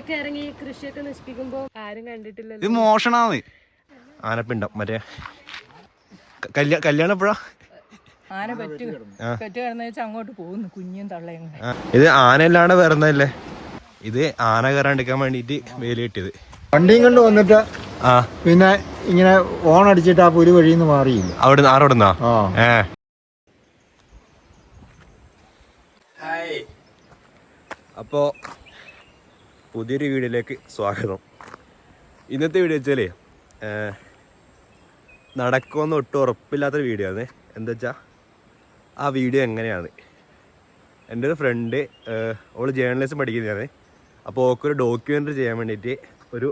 ആനയൊക്കെ ഇറങ്ങി കൃഷിയൊക്കെ നശിപ്പിക്കുമ്പോ ആരും കണ്ടിട്ടില്ല ഇത് മോഷണാന്ന്. ആനപ്പിണ്ടം മറ്റേ കല്യാണം എപ്പോഴാ? ആന പറ്റു പറ്റു കിടന്നു വെച്ചാൽ അങ്ങോട്ട് പോകുന്നു കുഞ്ഞും തള്ളയും ഇത് ആനയല്ലാണ്ട് വരുന്നതല്ലേ? ഇത് ആന കയറാണ്ടിരിക്കാൻ വേണ്ടിട്ട് വേലി കെട്ടിയത് വണ്ടിയും കൊണ്ട് വന്നിട്ട് ആ. പിന്നെ ഇങ്ങനെ ഓൺ അടിച്ചിട്ട് ആ പുലി വഴിയിൽ നിന്ന് മാറിയില്ല? അവിടെ ആരോടെ ആ. ഏ. അപ്പോ പുതിയൊരു വീഡിയോയിലേക്ക് സ്വാഗതം. ഇന്നത്തെ വീഡിയോ വെച്ചാലേ നടക്കുമെന്ന് ഒട്ടും ഉറപ്പില്ലാത്തൊരു വീഡിയോ ആണ്. എന്താ വെച്ചാൽ ആ വീഡിയോ എങ്ങനെയാണ്? എന്റെ ഒരു ഫ്രണ്ട് അവൾ ജേർണലിസം പഠിക്കുന്നതാണ്. അപ്പോൾ ഓക്കൊരു ഡോക്യുമെന്ററി ചെയ്യാൻ വേണ്ടിയിട്ട് ഒരു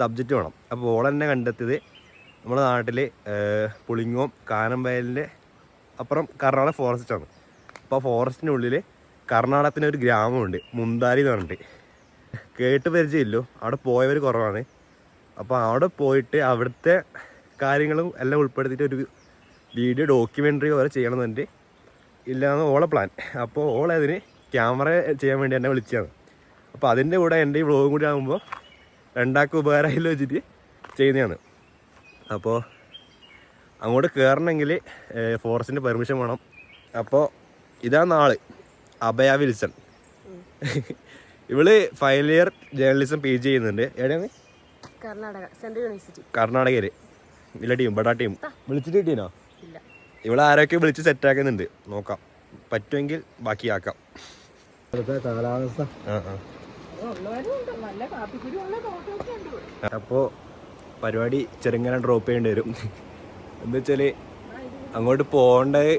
സബ്ജക്റ്റ് വേണം. അപ്പോൾ ഓൾ തന്നെ കണ്ടെത്തിയത് നമ്മുടെ നാട്ടിൽ പുളിങ്ങോം കാനംവയലിന്റെ അപ്പുറം കർണാടക ഫോറസ്റ്റാണ് അപ്പോൾ ഫോറസ്റ്റിന്റെ ഉള്ളിൽ കർണാടകത്തിന്റെ ഒരു ഗ്രാമമുണ്ട്. മുന്താരി എന്ന് പറഞ്ഞിട്ട്. കേട്ട് പരിചയമില്ലോ. അവിടെ പോയവർ കുറവാണ്. അപ്പോൾ അവിടെ പോയിട്ട് അവിടുത്തെ കാര്യങ്ങളും എല്ലാം ഉൾപ്പെടുത്തിയിട്ട് ഒരു വീഡിയോ ഡോക്യുമെന്ററി പോലെ ചെയ്യണമെന്നുണ്ട്. ഇല്ലയെന്ന് ഓളെ പ്ലാൻ അപ്പോൾ ഓളതിന് ക്യാമറ ചെയ്യാൻ വേണ്ടി എന്നെ വിളിച്ചതാണ്. അപ്പോൾ അതിന്റെ കൂടെ എന്റെ ഈ വ്ളോഗും കൂടി ആകുമ്പോൾ രണ്ടാൾക്ക് ഉപകാരമായില്ല വെച്ചിട്ട് ചെയ്യുന്നതാണ്. അപ്പോൾ അങ്ങോട്ട് കയറണമെങ്കിൽ ഫോറസ്റ്റിന്റെ പെർമിഷൻ വേണം. അപ്പോൾ ഇതാണ് ആൾ അഭയ വിൽസൺ. ഇവൾ final year journalism P G ചെയ്യുന്നുണ്ട്. എവിടെയാണ്? കർണാടക സെൻട്രൽ യൂണിവേഴ്സിറ്റി കർണാടകയിൽ ഇല്ല ടീം ബഡാ ടീം വിളിച്ചിട്ട് കിട്ടീനോ ഇല്ല. ഇവിടെ ആരൊക്കെ വിളിച്ച് സെറ്റ് ആക്കുന്നുണ്ട്? നോക്കാം. പറ്റുമെങ്കിൽ ബാക്കിയാക്കാം. ആക്കാം കാലാവസ്ഥ. അപ്പോൾ പരിപാടി ചെറുങ്ങനെ ഡ്രോപ്പ് ചെയ്യേണ്ടി വരും. എന്താ വെച്ചാൽ അങ്ങോട്ട് പോകേണ്ടത്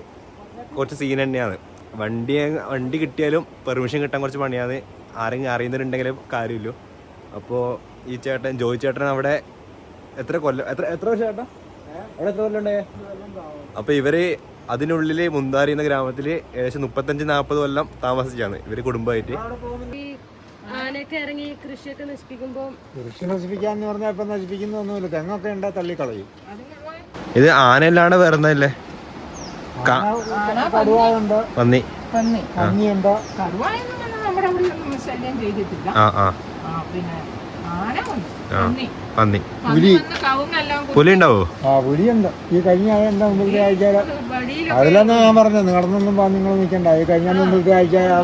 കുറച്ച് സീൻ തന്നെയാണ്. വണ്ടി വണ്ടി കിട്ടിയാലും പെർമിഷൻ കിട്ടാൻ കുറച്ച് പണിയാണ്. ആരെങ്കിലും അറിയുന്നവരുണ്ടെങ്കിലും കാര്യമില്ല അപ്പോൾ ഈ ചേട്ടൻ ജോയി ചേട്ടൻ അവിടെ എത്ര കൊല്ലം എത്ര എത്ര വർഷം ചേട്ടാ? അവിടെ എത്ര കൊല്ലം ഉണ്ടായേ അപ്പോൾ ഇവർ അതിനുള്ളിൽ മുന്താരി എന്ന ഗ്രാമത്തിൽ ഏകദേശം മുപ്പത്തഞ്ച് നാൽപ്പത് കൊല്ലം താമസിച്ചാണ് ഇവർ കുടുംബമായിട്ട്. ഈ ആനയൊക്കെ ഇറങ്ങി കൃഷിയൊക്കെ നശിപ്പിക്കുമ്പോൾ കൃഷി നശിപ്പിക്കാന്ന് പറഞ്ഞാൽ ഇപ്പം നശിപ്പിക്കുന്നൊന്നുമില്ല. തെങ്ങൊക്കെ ഉണ്ടാ തള്ളിക്കളയും. ഇത് ആനയല്ലാണ്ട് വരുന്നതല്ലേ പന്നി. പന്നി. പന്നിയുണ്ട്. നമ്മുടെ അവിടെ ഒന്നും ശല്യം ചെയ്തിട്ടില്ല. ആ ആ. ആ പിന്നെ ആന വന്നു. പന്നി പന്നി പന്നി വന്ന് കവുങ്ങെല്ലാം കുത്തി. പുലി ഉണ്ടാവോ? ആ പുലിയുണ്ട്. ഈ കഴിഞ്ഞ എന്താ മുമ്പിലത്തെ ആഴ്ച? വഴിയിലൊക്കെ അതിലൊന്നും ഞാൻ പറഞ്ഞത്. നടന്നൊന്നും നിങ്ങൾ നിൽക്കണ്ട ഈ കഴിഞ്ഞ മുമ്പിലത്തെ ആഴ്ച ആ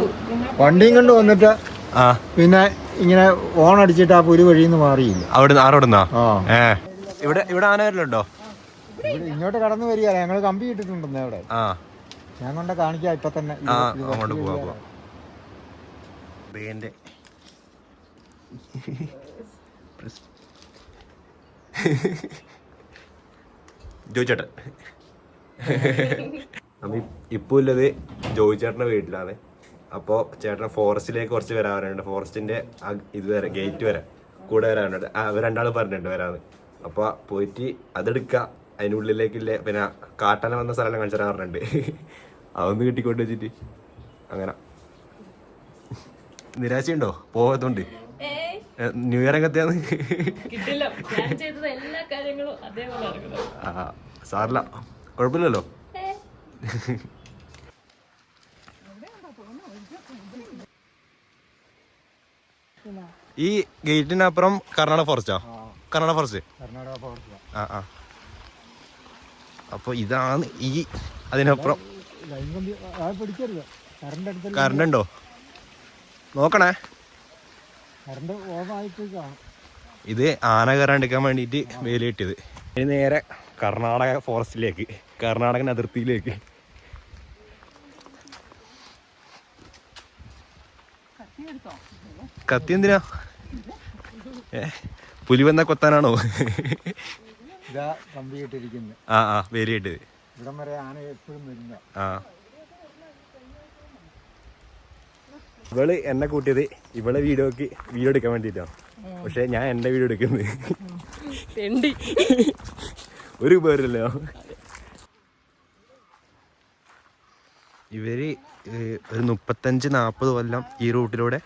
വണ്ടിയും കൊണ്ട് വന്നിട്ട് ആ. പിന്നെ ഇങ്ങനെ ഓൺ അടിച്ചിട്ട് ആ പുലി വഴിയിൽ നിന്ന് മാറിയില്ല അവിടെ ആരോടുന്നാ ആ. ഏ. ഇവിടെ ഇവിടെ ആന വരലുണ്ടോ? ഇവിടെ ഇങ്ങോട്ട് കടന്നു വരികയാണ്. ഞങ്ങൾ കമ്പി ഇട്ടിട്ടുണ്ടെന്ന് അവിടെ. ആ. ഞാൻ കൊണ്ട് കാണിക്കാം. ഇപ്പൊ തന്നെ ഇത് ആ ഇത് അങ്ങോട്ട് പോവാ പോവാ. ബേന്റെ ജോയിച്ചേട്ടൻ നമ്മ ഇപ്പൊ ഉള്ളത് ജോയിച്ചേട്ടന്റെ വീട്ടിലാണ്. അപ്പോൾ ചേട്ടൻ ഫോറസ്റ്റിലേക്ക് കുറച്ച് വരാൻ പറയുന്നുണ്ട് ഫോറസ്റ്റിന്റെ ഇത് വരെ ഗേറ്റ് വരെ കൂടെ വരാനുണ്ട് അവർ രണ്ടാൾ പറഞ്ഞിട്ടുണ്ട് വരാന്ന് അപ്പോൾ പോയിട്ട് അതെടുക്കുക അതിനുള്ളിലേക്കില്ലേ പിന്നെ കാട്ടാന വന്ന സ്ഥലം കാണിച്ചു പറഞ്ഞിട്ടുണ്ട്. അതൊന്ന് കിട്ടിക്കൊണ്ട് വെച്ചിട്ട്. അങ്ങനെ. നിരാശയുണ്ടോ? പോകാത്തോണ്ട് ന്യൂ ഇയർ എങ്ങത്തെയാന്ന്? കിട്ടില്ല. പ്ലാൻ ചെയ്തത് എല്ലാ കാര്യങ്ങളും അതേപോലെ നടക്കുന്നത് ആ സാറില്ല. കുഴപ്പമില്ലല്ലോ? ഈ ഗേറ്റിനപ്പുറം കർണാടക ഫോറസ്റ്റാ? കർണാടക ഫോറസ്റ്റ്? കർണാടക ഫോറസ്റ്റ്. ആ ആ. അപ്പോൾ ഇതാണ് ഈ അതിനപ്പുറം കറണ്ട് ഉണ്ടോ നോക്കണേ. ഇത് ആന കയറാണ്ടിരിക്കാൻ വേണ്ടിയിട്ട് വേലി കെട്ടിയത്. ഇനി നേരെ കർണാടക ഫോറസ്റ്റിലേക്ക് കർണാടകൻ അതിർത്തിയിലേക്ക്. കത്തി എന്തിനാ? ഏ പുലി വന്ന കൊത്താനാണോ? ആ ആ വേലിയിട്ടത് ഇവിടം വരെ ആന എപ്പോഴും വരുന്ന. ആ. ഇവൾ എന്നെ കൂട്ടിയത് ഇവളെ വീഡിയോക്ക് വീഡിയോ എടുക്കാൻ വേണ്ടിയിട്ടാണ് പക്ഷെ ഞാൻ എന്റെ വീഡിയോ എടുക്കുന്നത്. ഒരു പേരല്ലോ ഇവർ ഒരു മുപ്പത്തഞ്ച് നാൽപ്പത് കൊല്ലം ഈ റൂട്ടിലൂടെ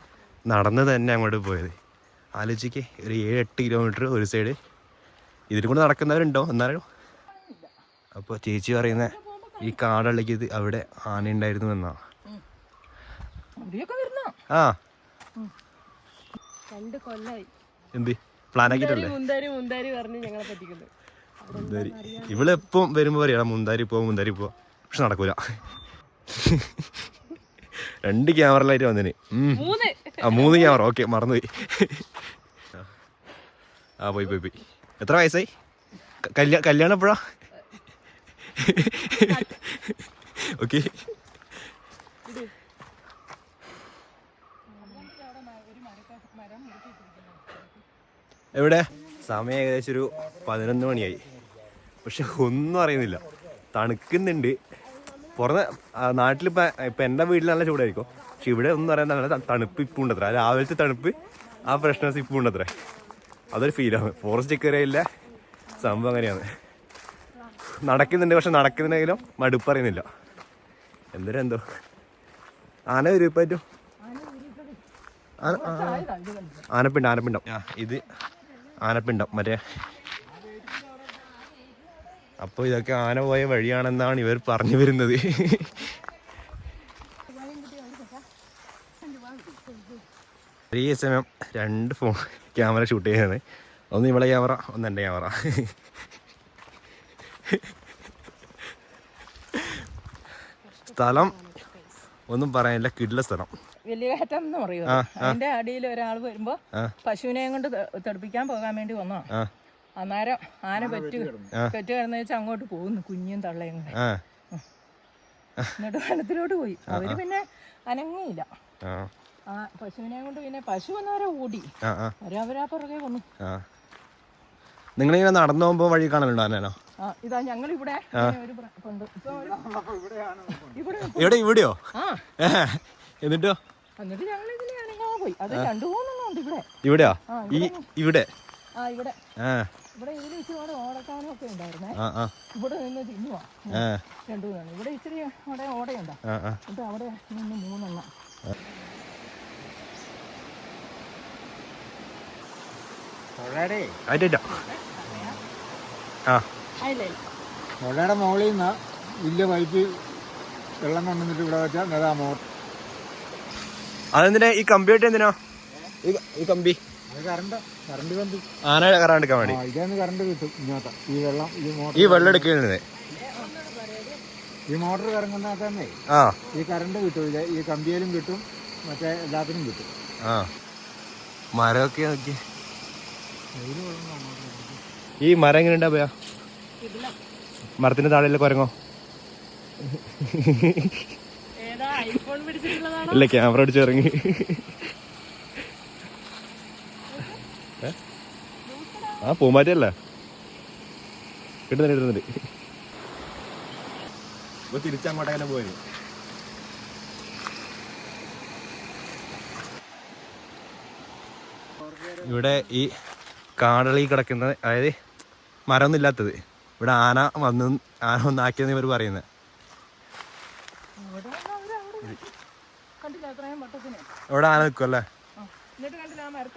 നടന്ന് തന്നെ അങ്ങോട്ട് പോയത്. ആലോചിക്ക് ഒരു ഏഴ് എട്ട് കിലോമീറ്റർ ഒരു സൈഡ് ഇതിൽ കൂടെ നടക്കുന്നവരുണ്ടോ? എന്നാലും. അപ്പോൾ ചേച്ചി പറയുന്ന ഈ കാടള്ളിക്ക് അവിടെ ആന ഉണ്ടായിരുന്നു എന്നാ. അവിടെയൊക്കെ വരുന്നോ ആ. രണ്ട് കൊല്ലായി. എന്ത്? പ്ലാൻ ആക്കിയിട്ടല്ലേ? മുന്താരി മുന്താരി പറഞ്ഞ് ഞങ്ങളെ പറ്റിക്കുന്നു. മുന്താരി. ഇവൾ എപ്പം വരുമ്പോ പറയാ മുന്താരി പോ മുന്താരി പോ. പക്ഷെ നടക്കൂല. രണ്ട് ക്യാമറയിലായിട്ട് വന്നതിന് ആ മൂന്ന് ക്യാമറ ഓക്കെ മറന്നുപോയി. ആ പോയി പോയി പോയി. എത്ര വയസ്സായി? കല്യാ കല്യാണം എപ്പോഴാ? ഓക്കെ. എവിടെ? സമയം ഏകദേശം ഒരു പതിനൊന്ന് മണിയായി. പക്ഷെ ഒന്നും അറിയുന്നില്ല. തണുക്കുന്നുണ്ട്. പുറമെ നാട്ടിലിപ്പോൾ ഇപ്പം എന്റെ വീട്ടിൽ നല്ല ചൂടായിരിക്കും. പക്ഷെ ഇവിടെ ഒന്നും അറിയാൻ നല്ല തണുപ്പ് ഇപ്പം ഉണ്ടത്ര രാവിലത്തെ തണുപ്പ് ആ ഫ്രഷ്നെസ് ഇപ്പം ഉണ്ടത്ര അതൊരു. ഫീലാണ്. ഫോറസ്റ്റ് കയറിയില്ല സംഭവം അങ്ങനെയാണ്. നടക്കുന്നുണ്ട്. പക്ഷെ നടക്കുന്നുണ്ടെങ്കിലും മടുപ്പറിയുന്നില്ല എന്തൊരു എന്തോ. ആന ഒരു ആ. ആനപ്പിണ്ടം ആനപ്പിണ്ടം. ആ ഇത് ആനപ്പിണ്ടം മറ്റേ. അപ്പോൾ ഇതൊക്കെ ആന പോയ വഴിയാണെന്നാണ് ഇവർ പറഞ്ഞു വരുന്നത്. ഒരേ സമയം രണ്ട് ഫോൺ ക്യാമറ ഷൂട്ട് ചെയ്യുന്നത് ഒന്ന് ഇവളെ ക്യാമറ ഒന്ന് എന്റെ ക്യാമറ. സ്ഥലം ഒന്നും പറയാനില്ല കിടില സ്ഥലം വലിയ കയറ്റം എന്ന് പറയുമോ അതിന്റെ അടിയിൽ ഒരാൾ വരുമ്പോ പശുവിനെയും കൊണ്ട് തെടുപ്പിക്കാൻ പോകാൻ വേണ്ടി വന്നോ അന്നേരം ആന പെറ്റ് പെറ്റ് കിടന്നു വെച്ചാൽ അങ്ങോട്ട് പോകുന്നു കുഞ്ഞും തള്ളയും കൂടെ. എന്നിട്ട് വനത്തിലോട്ട് പോയി. അവർ പിന്നെ അനങ്ങിയില്ല. ആ. പശുവിനെ കൊണ്ട് പിന്നെ പശു വന്നവരെ ഓടി. ആ ആ. അവർ അവരാ പുറകെ വന്നു. നിങ്ങളിങ്ങനെ നടന്നു പോകുമ്പോ വഴി കാണലുണ്ടോ ഇതാ ഞങ്ങൾ ഇവിടെ ഇവിടെ ഇവിടെയോ? എന്നിട്ടോ? എന്നിട്ട് ഞങ്ങൾ ഇതിന് അനങ്ങാതെ പോയി. അത് രണ്ടു മൂന്നെണ്ണം ഉണ്ട് ഇവിടെ. ഇവിടെയോ? ആ, ഈ ഇവിടെ ആ ഇവിടെ. ആ. ഇവിടെ ഇതിൽ ഇച്ചിരി ഓടക്കാനും ഒക്കെ ഉണ്ടായിരുന്നേ. ആ ആ. ഇവിടെ നിന്ന് തിന്നുവാ ആ. രണ്ടു മൂന്നെണ്ണം. ഇവിടെ ഇച്ചിരി അവിടെ ഓടയുണ്ടോ. ആ ആ. എന്നിട്ട് അവിടെ നിന്ന് മൂന്നെണ്ണം. മുകളിൽ നിന്ന് വലിയ പൈപ്പ് വെള്ളം കൊണ്ടുവന്നിട്ട് ഇവിടെ വെച്ചാൽ അതാ മോട്ടർ അതെന്തിനാ? ഈ കമ്പി ആയിട്ട് എന്തിനാ? ഈ- ഈ കമ്പി. ആന കറണ്ട് എടുക്കാൻ വേണ്ടി. കറണ്ട് കിട്ടും ഇങ്ങോട്ട്. ഈ വെള്ളം ഈ മോട്ടർ ഈ വെള്ളം എടുക്കുന്നത് ഈ മോട്ടർ കറങ്ങുന്നതന്നെ ആ. ഈ കറണ്ട് കിട്ടൂല ഈ കമ്പിയിലും കിട്ടും. മറ്റേ എല്ലാത്തിനും കിട്ടും. ആ. മരമൊക്കെ നോക്കി ഈ മരം എങ്ങനെ ഉണ്ടാ പോയാ? മരത്തിന്റെ താഴെയല്ലേ കുരങ്ങോ? ഇല്ല ക്യാമറ അടിച്ച് ഇറങ്ങി? ആ പൂമാറ്റല്ല കിട്ടുന്നുണ്ട് കിട്ടുന്നുണ്ട് ഇപ്പൊ തിരിച്ചങ്ങോട്ട് അങ്ങനെ പോയത്? ഇവിടെ ഈ കാടളി കിടക്കുന്നത് അതായത് മരമൊന്നും ഇല്ലാത്തത് ഇവിടെ ആന വന്ന് ആന ഒന്നാക്കിയെന്ന് ഇവർ പറയുന്നത് അവിടെ നിന്ന് അവർ അവിടെ നിൽക്കും. കണ്ടില്ല അത്രയും ഇവിടെ ആന നിൽക്കും അല്ലേ? ആ. അവിടെ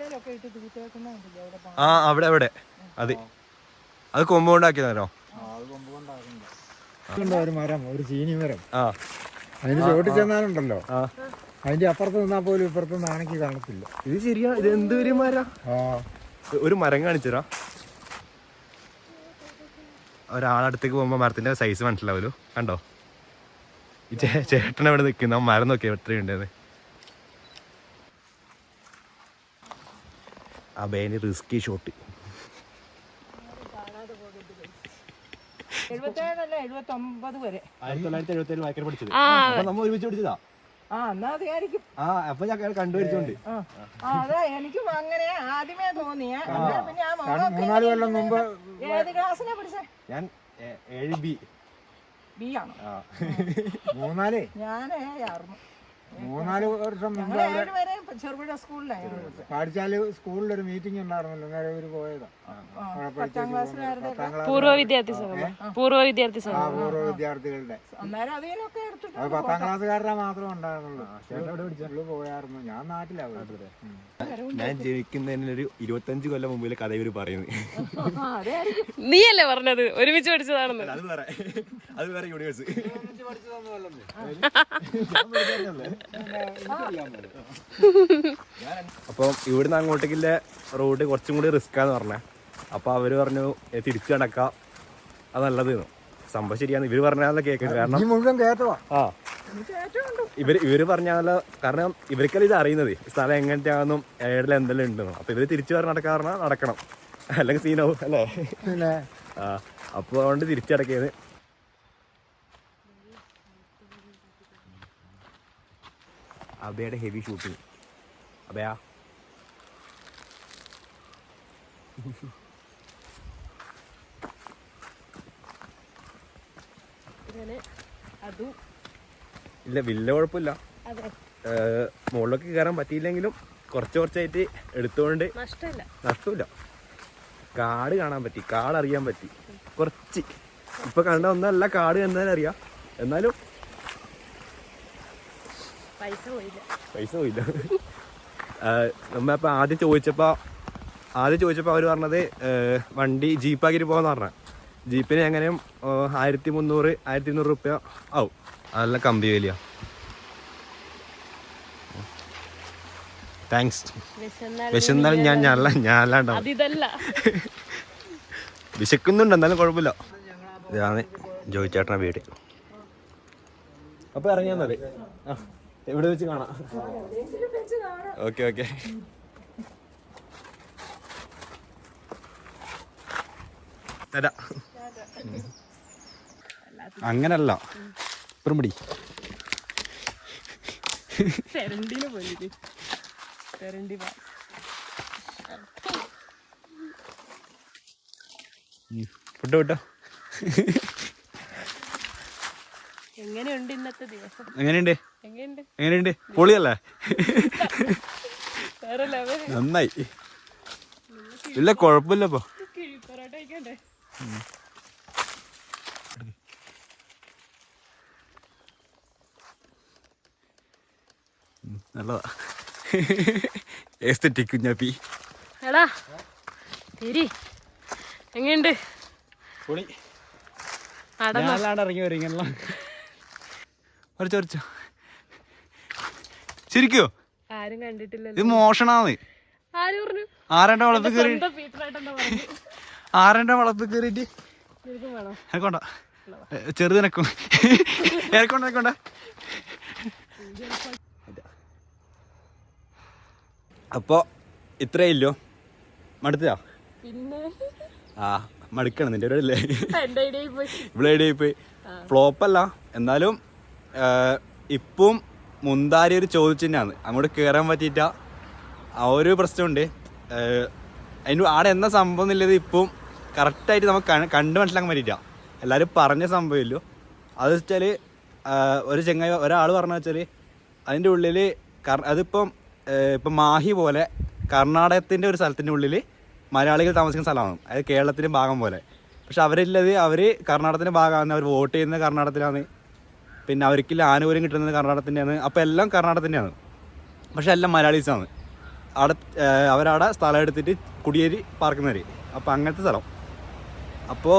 ആ അവിടെ അവിടെ. അത്. അത് കൊമ്പ് കൊണ്ടാക്കിയതാണോ? ഉണ്ട് ഒരു മരം ഒരു ചീനി മരം. ആ. അതിന് ചോട്ടി ചെന്നാലുണ്ടല്ലോ. അതിന്റെ അപ്പുറത്ത് നിന്നാ പോലും ഇപ്പുറത്ത് നിന്ന് കാണത്തില്ല. ഇത് ശരിയാ? ഇത് എന്ത് ഒരു മരം? ആ. ഒരു മരം കാണിച്ചരാ ഒരാളടുത്തേക്ക് പോകുമ്പോൾ മരത്തിന്റെ സൈസ് മനസ്സിലാവല്ലോ കണ്ടോ? ഈ ചേട്ടൻ അവിടെ നിൽക്കുന്ന. മരം നോക്കിയാ എത്രയുണ്ടെന്ന് ആ ബേന് റിസ്കി ഷോട്ട് എഴുപത്തേഴല്ല എഴുപത്തൊമ്പത് വരെ ആയിരത്തി തൊള്ളായിരത്തി എഴുപത്തി ഏഴ് വായിക്കാൻ പഠിച്ചത് ആ അപ്പൊ നമ്മ ഒരുമിച്ച് പഠിച്ചതാ ആ എന്നാ അതായിരിക്കും ആ അപ്പൊ ഞാൻ കണ്ടുപിടിച്ചോണ്ട് ആ ആ, റിസ്കി എനിക്കും അങ്ങനെ ആദ്യമേ തോന്നിയ. മുഖമൊക്കെ മൂന്നാൽ കൊല്ലം മുമ്പ് ഏത് പഠിച്ചേ? ഞാൻ ഏ- ഏഴ് ബി. ബി ആണോ? ആ. മൂന്നാൽ? ഞാൻ ആയിരുന്നു മൂന്നാൽ വർഷം മുമ്പ് അവിടെ ചെറുപുഴ സ്കൂളിലായിരുന്നു. പാടിച്ചാൽ സ്കൂളിൽ ഒരു മീറ്റിംഗ് ഉണ്ടായിരുന്നല്ലോ നേരെ ഒരു പോയതാ. അവിടെ ക്ലാസ് പൂർവ വിദ്യാർത്ഥി സംഘം. പൂർവ വിദ്യാർത്ഥി ആ സംഘം. പൂർവ വിദ്യാർത്ഥികളുടെ. അത് പത്താം ക്ലാസ്സുകാരുടെ മാത്രമേ ഉണ്ടായിരുന്നുള്ളൂ. പോയായിരുന്നു. ഞാൻ നാട്ടിലാ ഞാൻ ജീവിക്കുന്നതിന് ഒരു ഇരുപത്തഞ്ച് കൊല്ലം മുമ്പിലെ കഥ ഇവർ പറയുന്നത് നീയല്ലേ പറഞ്ഞത്? ഒരുമിച്ച് പഠിച്ചതാണെന്ന്. അത് വേറെ. അത് വേറെ യൂണിവേഴ്സ് അപ്പം ഇവിടുന്ന് അങ്ങോട്ടേക്കുള്ള റോഡ് കുറച്ചും കൂടി റിസ്ക്കാന്ന് പറഞ്ഞേ. അപ്പോൾ അവർ പറഞ്ഞു തിരിച്ചു നടക്കാം. അത് നല്ലതെന്ന്. സംഭവം ശരിയാണ് ഇവർ പറഞ്ഞാൽ കേൾക്കുന്നത് കാരണം മുഴുവൻ കയറ്റവാ ആ. ഇവർ ഇവർ പറഞ്ഞാൽ കാരണം ഇവർക്കല്ല ഇത് അറിയുന്നത്. സ്ഥലം എങ്ങനത്തെയാണെന്നും ഏടിൽ എന്തെല്ലാം ഉണ്ടെന്നും. അപ്പൊ ഇവർ തിരിച്ചു പറഞ്ഞ നടക്കാറ നടക്കണം. അല്ലെങ്കിൽ സീനാവും അല്ലേ? ആ. അപ്പൊ അതുകൊണ്ട് തിരിച്ചടക്കിയത് അബയുടെ ഹെവി ഷൂട്ടിങ് അബയാ. ഇല്ല വലിയ കുഴപ്പമില്ല. മുകളിലൊക്കെ കയറാൻ പറ്റിയില്ലെങ്കിലും കുറച്ച് കുറച്ചായിട്ട് എടുത്തുകൊണ്ട് നഷ്ടമല്ല. നഷ്ടമില്ല. കാട് കാണാൻ പറ്റി കാട് അറിയാൻ പറ്റി. കുറച്ച്. ഇപ്പൊ കണ്ട ഒന്നല്ല കാട് എന്നാലും അറിയാം എന്നാലും പൈസ പോയില്ല. നമ്മ ആദ്യം ചോദിച്ചപ്പോ ആദ്യം ചോദിച്ചപ്പോ അവർ പറഞ്ഞത് വണ്ടി ജീപ്പാക്കിട്ട് പോവാന്ന് പറഞ്ഞ. ജീപ്പിന് എങ്ങനെയും ആയിരത്തി മുന്നൂറ് ആയിരത്തി ഇരുന്നൂറ് റുപ്യ ആവും. അതെല്ലാം കമ്പി വലിയ. താങ്ക്സ് വിശന്നാൽ വിശന്നാലും ഞാൻ ഞാനല്ല. ഞാനല്ലാണ്ടാവും. വിശക്കുന്നുണ്ട് എന്നാലും കുഴപ്പമില്ല. ഇതാണ് ജോയി വീട്. അപ്പൊ ഇറങ്ങിയാൽ മതി. ആ, എവിടെ വെച്ച് കാണാം? Okay okay. തരാ അങ്ങനല്ല. ഇപ്പറും ഫുഡ് തെരണ്ടിന് പോയി തെരണ്ടി വാ. വിട്ടോ വിട്ടോ? എങ്ങനെയുണ്ട് ഇന്നത്തെ ദിവസം? എങ്ങനെയുണ്ട്? എങ്ങനെയുണ്ട്? എങ്ങനെയുണ്ട്? പൊളിയല്ലേ? നന്നായി. ഇല്ല കുഴപ്പമില്ല ഇപ്പൊ. പൊറോട്ട കഴിക്കണ്ടേ? നല്ലതാ. എസ്തറ്റിക് കുഞ്ഞാപ്പി. എടാ തിരി എങ്ങനെയുണ്ട്? പൊളി. വരും ഇങ്ങനെയുള്ള. വരച്ചോ വരച്ചോ. ശരിക്കോ ആരും കണ്ടിട്ടില്ല ഇത് മോഷണാന്ന്. ആരണ്ട വളപ്പിൽ കയറി? പറഞ്ഞു? ആരണ്ട വളപ്പിൽ കയറിയിട്ട്? എനക്കൊണ്ട. ചെറുതിനക്കും എനക്കൊണ്ട എനക്കൊണ്ട. അപ്പോ ഇത്രേ ഇല്ലോ മടുത്തോ പിന്നെ? ആ മടുക്കണം നിന്റെ ഇവിടെ പോയി. ഇവിടെ ഫ്ലോപ്പല്ല പോയി. ഫ്ലോപ്പ് അല്ല. എന്നാലും ഇപ്പം മുന്താരി ഒരു ചോദിച്ചിന്നാണ് അങ്ങോട്ട് കയറാൻ പറ്റിയിട്ട. ആ ഒരു പ്രശ്നമുണ്ട്. അതിന് ആടെ എന്താ സംഭവം എന്നുള്ളത് ഇപ്പം കറക്റ്റായിട്ട് നമുക്ക് കണ്ടു മനസ്സിലാക്കാൻ പറ്റിയിട്ട. എല്ലാവരും പറഞ്ഞ സംഭവമില്ലോ അത് വെച്ചാൽ ഒരു ചെങ്ങായി ഒരാൾ പറഞ്ഞു വെച്ചാൽ അതിന്റെ ഉള്ളിൽ കർ അതിപ്പം ഇപ്പം മാഹി പോലെ കർണാടകത്തിന്റെ ഒരു സ്ഥലത്തിന്റെ ഉള്ളിൽ മലയാളികൾ താമസിക്കുന്ന സ്ഥലമാണ്. അതായത് കേരളത്തിന്റെ ഭാഗം പോലെ. പക്ഷെ അവരില്ലത് അവർ കർണാടകത്തിന്റെ ഭാഗമാണ്. അവർ വോട്ട് ചെയ്യുന്ന കർണാടകത്തിലാണ്. പിന്നെ അവർക്കില്ല ആനുകൂല്യം കിട്ടുന്നത് കർണാടകത്തിന്റെയാണ്. അപ്പോൾ എല്ലാം കർണാടകത്തിന്റെയാണ്. പക്ഷെ എല്ലാം മലയാളീസാണ്. അവിടെ അവരവിടെ സ്ഥലം എടുത്തിട്ട് കുടിയേരി പാർക്കുന്നവർ അപ്പോൾ അങ്ങനത്തെ സ്ഥലം. അപ്പോൾ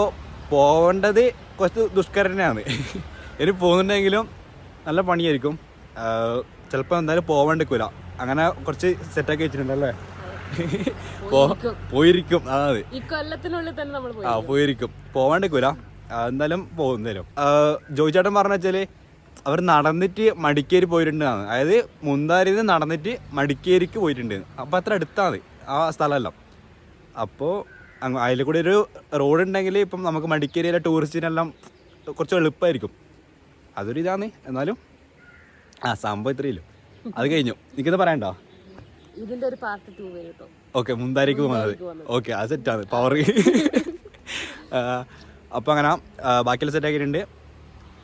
പോവേണ്ടത് കുറച്ച് ദുഷ്കര തന്നെയാണ് ഇനി പോകുന്നുണ്ടെങ്കിലും നല്ല പണിയായിരിക്കും. ചിലപ്പോൾ എന്തായാലും പോവേണ്ടിക്കൂല അങ്ങനെ കുറച്ച് സെറ്റാക്കി വെച്ചിട്ടുണ്ടല്ലേ? പോയിരിക്കും. പോയി ആ പോയിരിക്കും. പോവാണ്ടിക്കൂല എന്തായാലും പോകും എന്തായാലും ജോയി ചേട്ടൻ പറഞ്ഞ വെച്ചാൽ അവർ നടന്നിട്ട് മടിക്കേരി പോയിട്ടുണ്ടാണ് അതായത് മുന്താരിയിൽ നിന്ന് നടന്നിട്ട് മടിക്കേരിക്ക് പോയിട്ടുണ്ട്. അപ്പൊ അത്ര അടുത്താണ് ആ സ്ഥലമെല്ലാം. അപ്പോൾ അതിൽ കൂടി ഒരു റോഡ് ഉണ്ടെങ്കിൽ ഇപ്പം നമുക്ക് മടിക്കേരിയിലെ ടൂറിസ്റ്റിനെല്ലാം കുറച്ച് എളുപ്പമായിരിക്കും അതൊരു ഇതാണ് എന്നാലും ആ സംഭവം ഇത്രയില്ലോ അത് കഴിഞ്ഞു. എനിക്കത് പറയണ്ടോ ഇതിന്റെ ഒരു പാർട്ട് ടു വരും കേട്ടോ ഓക്കെ മുന്താരിക്ക് പോകുന്നത്. ഓക്കെ അത് സെറ്റാണ് പവർ അപ്പോൾ അങ്ങനെ ബാക്കിയുള്ള സെറ്റ് ആക്കിയിട്ടുണ്ട്.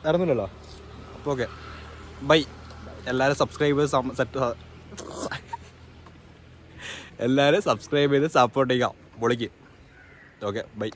ഇറങ്ങില്ലല്ലോ അപ്പോൾ ഓക്കെ ബൈ എല്ലാവരും സബ്സ്ക്രൈബ് സെറ്റ് എല്ലാവരും സബ്സ്ക്രൈബ് ചെയ്ത് സപ്പോർട്ട് ചെയ്യാം പൊളിക്ക്. Okay bye